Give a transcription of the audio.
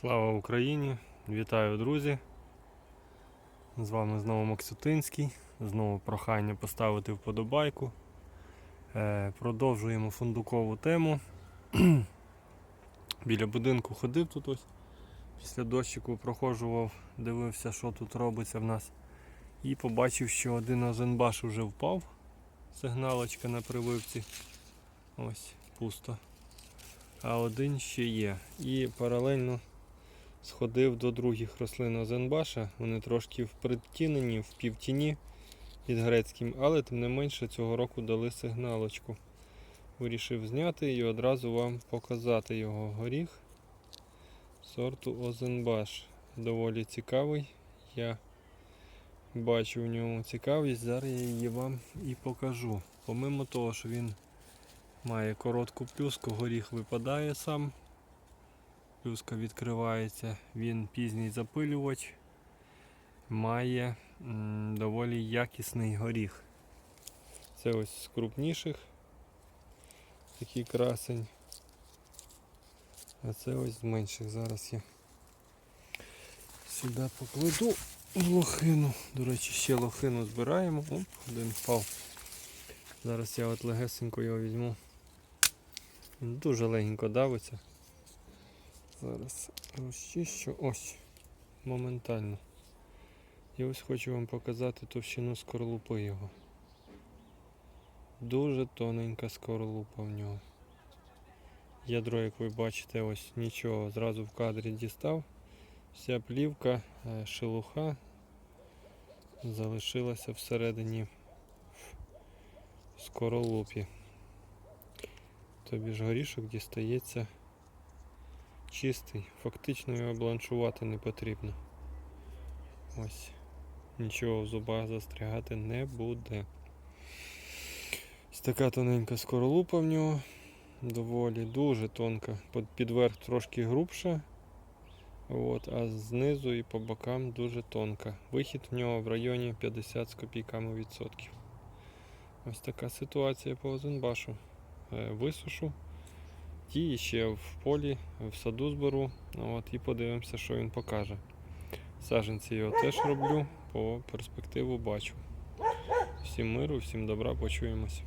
Слава Україні! Вітаю, друзі! З вами знову Максютинський. Знову прохання поставити вподобайку. Е, Продовжуємо фундукову тему. Біля будинку ходив тут ось. Після дощику проходжував, дивився, що тут робиться в нас. І побачив, що один озенбаш вже впав. Сигналочка на прививці. Ось, пусто. А один ще є. І паралельно сходив до других рослин Озенбаша. Вони трошки впритінені, в півтіні під грецьким, але тим не менше цього року дали сигналочку. Вирішив зняти і одразу вам показати його горіх сорту Озенбаш. Доволі цікавий. Я бачу в ньому цікавість, зараз я її вам і покажу. Помимо того, що він має коротку плюску, горіх випадає сам. Плюска відкривається, він пізній запилювач, має доволі якісний горіх. Це ось з крупніших такий красень. А це ось з менших. Зараз я сюди покладу лохину. До речі, ще лохину збираємо. Оп, один впав. Зараз я от легесенько його візьму. Дуже легенько давиться. Зараз розчищу. Ось. Моментально. І ось хочу вам показати товщину скорлупи його. Дуже тоненька скорлупа в нього. Ядро, як ви бачите, ось нічого, зразу в кадрі дістав. Вся плівка, е, шелуха залишилася всередині скоролупі. Тобі ж горішок дістається чистий, фактично його бланшувати не потрібно. Ось. Нічого в зубах застрягати не буде. Ось така тоненька скоролупа в нього. Доволі дуже тонка. Під- Під трошки грубша. От, а знизу і по бокам дуже тонка. Вихід в нього в районі 50 з копійками відсотків. Ось така ситуація по Озенбашу. Е, Висушу. Ті ще в полі, в саду зберу. От, і подивимося, що він покаже. Саженці його теж роблю, по перспективу бачу. Всім миру, всім добра, почуємось.